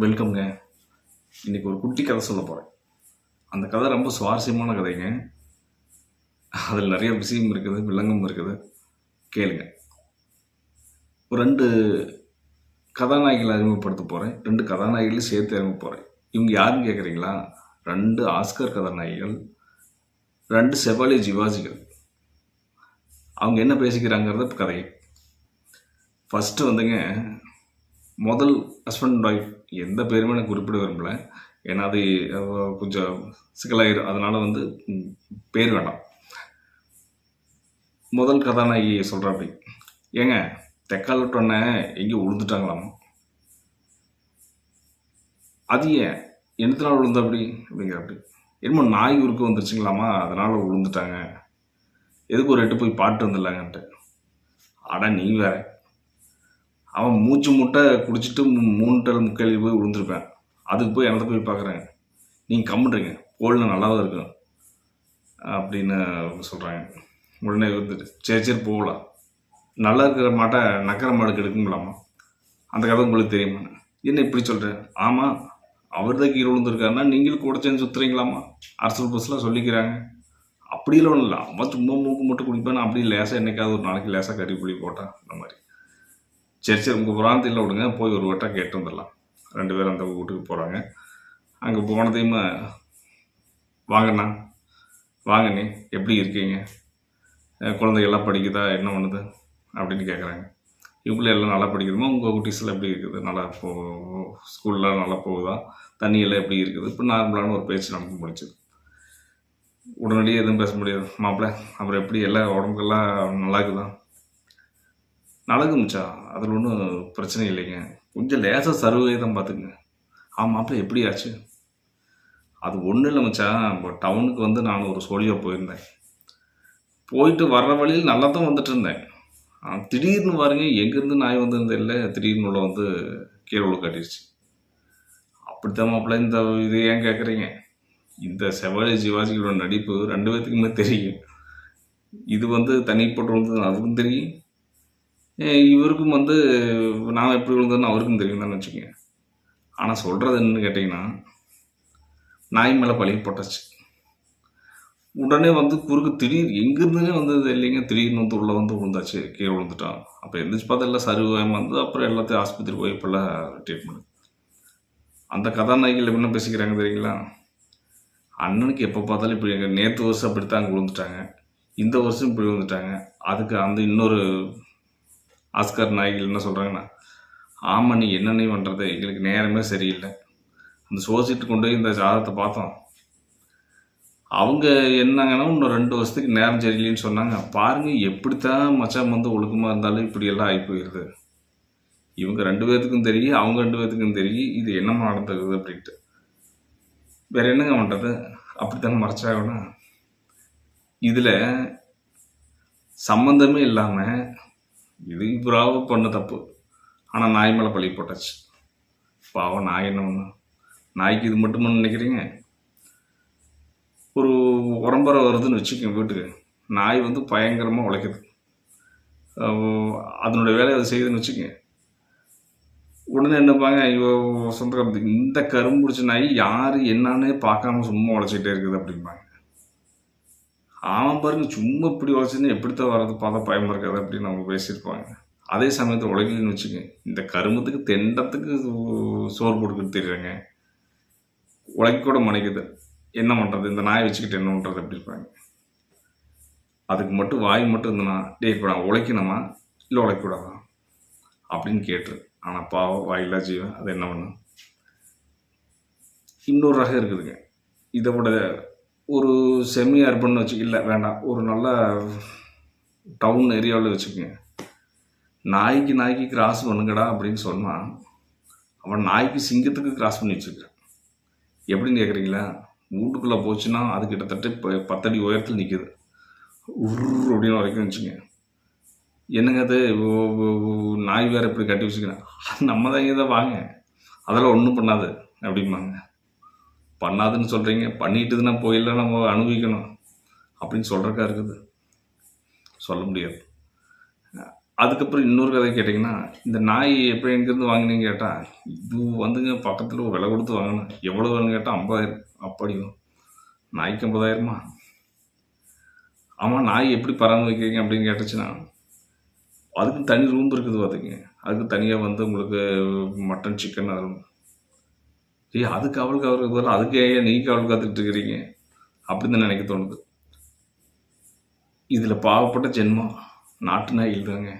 வெல்கம்ங்க இன்னைக்கு ஒரு குட்டி கதை சொல்ல போகிறேன் அந்த கதை ரொம்ப சுவாரஸ்யமான கதைங்க. அதில் நிறைய விஷயம் இருக்குது வில்லங்கம் இருக்குது. கேளுங்க. ஒரு ரெண்டு கதாநாயகிகளை அறிமுகப்படுத்த போகிறேன் ரெண்டு கதாநாயகிகளையும் சேர்த்து அறிமுக போகிறேன் இவங்க யாருன்னு கேட்குறீங்களா ரெண்டு ஆஸ்கர் கதாநாயகிகள் ரெண்டு செவாலி ஜிவாஜிகள். அவங்க என்ன பேசிக்கிறாங்கிறத கதை ஃபஸ்ட்டு வந்துங்க முதல் ஹஸ்பண்ட் அண்ட் ஒய்ஃப் எந்த பேருமே நான் குறிப்பிட விரும்பல. ஏன்னா அது கொஞ்சம் சிக்கலாயிரும் அதனால் வந்து பேர் வேண்டாம். முதல் கதாநாயகி சொல்கிற அப்படி ஏங்க தெக்கால் விட்டோன்னே எங்கேயும் விழுந்துட்டாங்களாமா அது ஏன்? எந்தனால விழுந்த அப்படி அப்படிங்கிற அப்படி என்னமோ நாய் உருக்க வந்துருச்சுங்களாமா அதனால் விழுந்துட்டாங்க எதுக்கு ஒரு எட்டு போய் பாட்டு வந்துடலாங்கன்ட்டு அட நீ வேறே. அவன் மூச்சு முட்டை குடிச்சிட்டு மூன்றல் மூணு டல் போய் விழுந்திருப்பேன். அதுக்கு போய் என்னத்தை போய் பார்க்குறேன் நீங்கள் கம்முன்றீங்க கோல்டு நல்லாவும் இருக்கும் அப்படின்னு சொல்கிறாங்க உடனே வந்துட்டு சரி சரி போகலாம். நல்லா இருக்கிற மாட்டை நக்கர மாடுக்கு எடுக்குங்களாமா? அந்த கதை உங்களுக்கு தெரியுமா? என்ன இப்படி சொல்கிறேன் ஆமாம் அவர் தான் கீழே விழுந்திருக்காருன்னா நீங்களும் கூட சேர்ந்து சுற்றுறீங்களாமா அரசு பஸ்ஸில் சொல்லிக்கிறாங்க. அப்படிலாம் ஒன்றும் இல்லை. அவன் சும்மா மூக்கு மட்டும் குடிப்பேன்? அப்படி லேசாக என்னைக்காவது ஒரு நாளைக்கு லேசாக கறி புளி போட்டான். அந்த மாதிரி. சரி சரி உங்கள் பிராந்தியில் விடுங்க. போய் ஒரு வட்டம் கேட்டு வந்துடலாம். ரெண்டு பேரும் அந்த வீட்டுக்கு போகிறாங்க அங்கே போனதையுமே? வாங்கண்ணா. வாங்கண்ணே எப்படி இருக்கீங்க? குழந்தைகள்லாம் படிக்குதா? என்ன பண்ணுது? அப்படின்னு கேட்குறாங்க இவங்களே எல்லாம் நல்லா படிக்குதுமா? உங்கள் குட்டீஸ்லாம் எப்படி இருக்குது? நல்லா போ ஸ்கூல்லாம் நல்லா போகுதா? தண்ணியெல்லாம் எப்படி இருக்குது? இப்போ நார்மலான ஒரு பேச்சு நமக்கு முடிச்சது உடனடியாக எதுவும் பேச முடியாது. மாப்பிள்ளை அப்புறம் எப்படி? எல்லாம் உடம்புக்கெல்லாம் நல்லா இருக்குதா நலகு மச்சான் அதில் ஒன்றும் பிரச்சனை இல்லைங்க. கொஞ்சம் லேசாக சர்வே தான் பார்த்துக்குங்க ஆமாம் மாப்பிள்ள எப்படி ஆச்சு அது ஒன்றும் இல்லை மச்சான் இப்போ டவுனுக்கு வந்து நான் ஒரு சோழியாக போயிருந்தேன். போயிட்டு வர்ற வழியில் நல்லா தான் வந்துட்டு இருந்தேன் திடீர்னு பாருங்க எங்கேருந்து நாய் வந்திருந்தே இல்லை திடீர்னு உள்ள வந்து கீழே உள்ள அப்படி அப்படித்தான் மாப்பிள்ள இந்த இது ஏன் கேட்குறீங்க இந்த செவாலி சிவாஜிகளோட நடிப்பு ரெண்டு பேர்த்துக்குமே தெரியும். இது வந்து தனிப்பட்டு வந்து அதுக்கும் தெரியும். இவருக்கும் வந்து நான் எப்படி விழுந்ததுன்னு அவருக்கும் தெரியும் தான் வச்சுக்கோங்க. ஆனால் சொல்கிறது என்னன்னு கேட்டிங்கன்னா நாய் மேலே பழி போட்டாச்சு. உடனே வந்து குறுக்கு திடீர் எங்கேருந்துனே வந்தது இல்லைங்க. திடீர்னு வந்து உள்ளே வந்து விழுந்தாச்சு கீழே விழுந்துட்டான். அப்போ எந்திரிச்சு பார்த்தா எல்லாம் சருவாயம் வந்து அப்புறம் எல்லாத்தையும் ஆஸ்பத்திரி போய் இப்போல்லாம் ட்ரீட்மெண்ட் அந்த கதாநாயகிகள் என்ன பேசிக்கிறாங்க தெரியுங்களா? அண்ணனுக்கு எப்போ பார்த்தாலும் இப்படி எங்கள் நேற்று வருஷம் அப்படித்தான் அங்கே விழுந்துட்டாங்க. இந்த வருஷம் இப்படி விழுந்துட்டாங்க. அதுக்கு அந்த இன்னொரு ஆஸ்கர் நாயகிகள் என்ன சொல்கிறாங்கன்னா ஆமாம் நீ என்னென்ன பண்ணுறது எங்களுக்கு நேரமே சரியில்லை. அந்த சோசிட்டு கொண்டு போய் இந்த ஜாதகத்தை பார்த்தோம். அவங்க என்னங்கன்னா இன்னும் ரெண்டு வருஷத்துக்கு நேரம் சரியில்லைன்னு சொன்னாங்க. பாருங்கள் எப்படித்தான் மச்சான் வந்து ஒழுக்கமாக இருந்தாலும் இப்படியெல்லாம் ஆகி போயிடுது இவங்க ரெண்டு பேர்த்துக்கும் தெரியும் அவங்க ரெண்டு பேர்த்துக்கும் தெரியும். இது என்னமா நடந்தது அப்படின்ட்டு. வேற என்னங்க பண்ணுறது அப்படித்தானே மறைச்சாகணும். இதில் சம்மந்தமே இல்லாமல் இது இவராக பண்ண தப்பு. ஆனால் நாய் மேலே பழி போட்டாச்சு. பாவம் நாய் என்ன ஒன்று நாய்க்கு இது மட்டும் நினைக்கிறீங்க? ஒரு உரம்பரை வருதுன்னு வச்சுக்கோங்க வீட்டுக்கு. நாய் வந்து பயங்கரமாக உழைக்குது. அதனுடைய வேலையை அதை செய்யுதுன்னு வச்சுக்கோங்க. உடனே என்னப்பாங்க ஐயோ சொந்தக்காரத்துக்கு இந்த கரும்பு பிடிச்ச நாய் யார் என்னன்னே பார்க்காம சும்மா உழைச்சிக்கிட்டே இருக்குது அப்படிம்பாங்க. அவன் பாருங்க சும்மா இப்படி உழைச்சுன்னு எப்படித்தான் வர்றது? பார்த்தா பயமாக இருக்காது அப்படின்னு அவங்க பேசியிருப்பாங்க. அதே சமயத்தில் உழைக்கலன்னு வச்சுக்கோங்க இந்த கருமத்துக்கு தெண்டத்துக்கு சோறு போட்டுக்கிட்டு தெரியுறாங்க. உழைக்க கூட மனைக்குது என்ன பண்ணுறது இந்த நாயை வச்சுக்கிட்டு என்ன பண்ணுறது அப்படி இருப்பாங்க. அதுக்கு மட்டும் வாய் மட்டும் இருந்தனா டே இப்போ நான் உழைக்கணுமா? இல்லை உழைக்கூடாதா அப்படின்னு கேட்டுரு. ஆனால் பாவம் வாயில்லா ஜீவன் அது என்ன பண்ணும்? இன்னொரு ரகம் இருக்குதுங்க. இதை விட ஒரு செமி அர்பன் வச்சு இல்லை வேண்டாம் ஒரு நல்ல டவுன் ஏரியாவில் வச்சுக்கோங்க. நாய்க்கு நாய்க்கு கிராஸ் பண்ணுங்கடா அப்படின்னு சொன்னால் அவன் நாய்க்கு சிங்கத்துக்கு கிராஸ் பண்ணி வச்சுருக்கான் எப்படின்னு கேட்குறீங்களா வீட்டுக்குள்ளே போச்சுன்னா அது கிட்டத்தட்ட இப்போ பத்தடி உயரத்தில் நிற்கிது உரு அப்படின்னு வரைக்கும் வச்சுங்க என்னங்க அது? நாய் வேறு இப்படி கட்டி வச்சுக்கிறேன் நம்ம தான் இதை வாங்க. அதெல்லாம் ஒன்றும் பண்ணாது அப்படிம்பாங்க. பண்ணாதுன்னு சொல்கிறீங்க பண்ணிட்டுதுன்னா போயில நம்ம அனுபவிக்கணும். அப்படின்னு சொல்கிறக்கா இருக்குது. சொல்ல முடியாது. அதுக்கப்புறம் இன்னொரு கதை கேட்டிங்கன்னா இந்த நாய் எப்படி எங்கேருந்து வாங்கினீங்க கேட்டால் இது வந்துங்க பக்கத்தில் விலை கொடுத்து வாங்கினேன். எவ்வளோ கேட்டால் ஐம்பதாயிரம். அப்படியும். நாய்க்கு ஐம்பதாயிரமா? ஆமாம் நாய் எப்படி பராமரிக்கிறீங்க அப்படின்னு கேட்டுச்சுன்னா அதுக்கு தனி ரூம் இருக்குது பார்த்துங்க அதுக்கு தனியாக வந்து உங்களுக்கு மட்டன் சிக்கன் அது ஏய் அதுக்கு அவளுக்கு அவருக்கு பதிலாக அதுக்கு ஏன் நீங்கள் காவல் காத்துட்டு இருக்கிறீங்க? அப்படின்னு தான் நினைக்க தோணுது. இதில் பாவப்பட்ட ஜென்மம் நாட்டு நாய் இல்லைங்க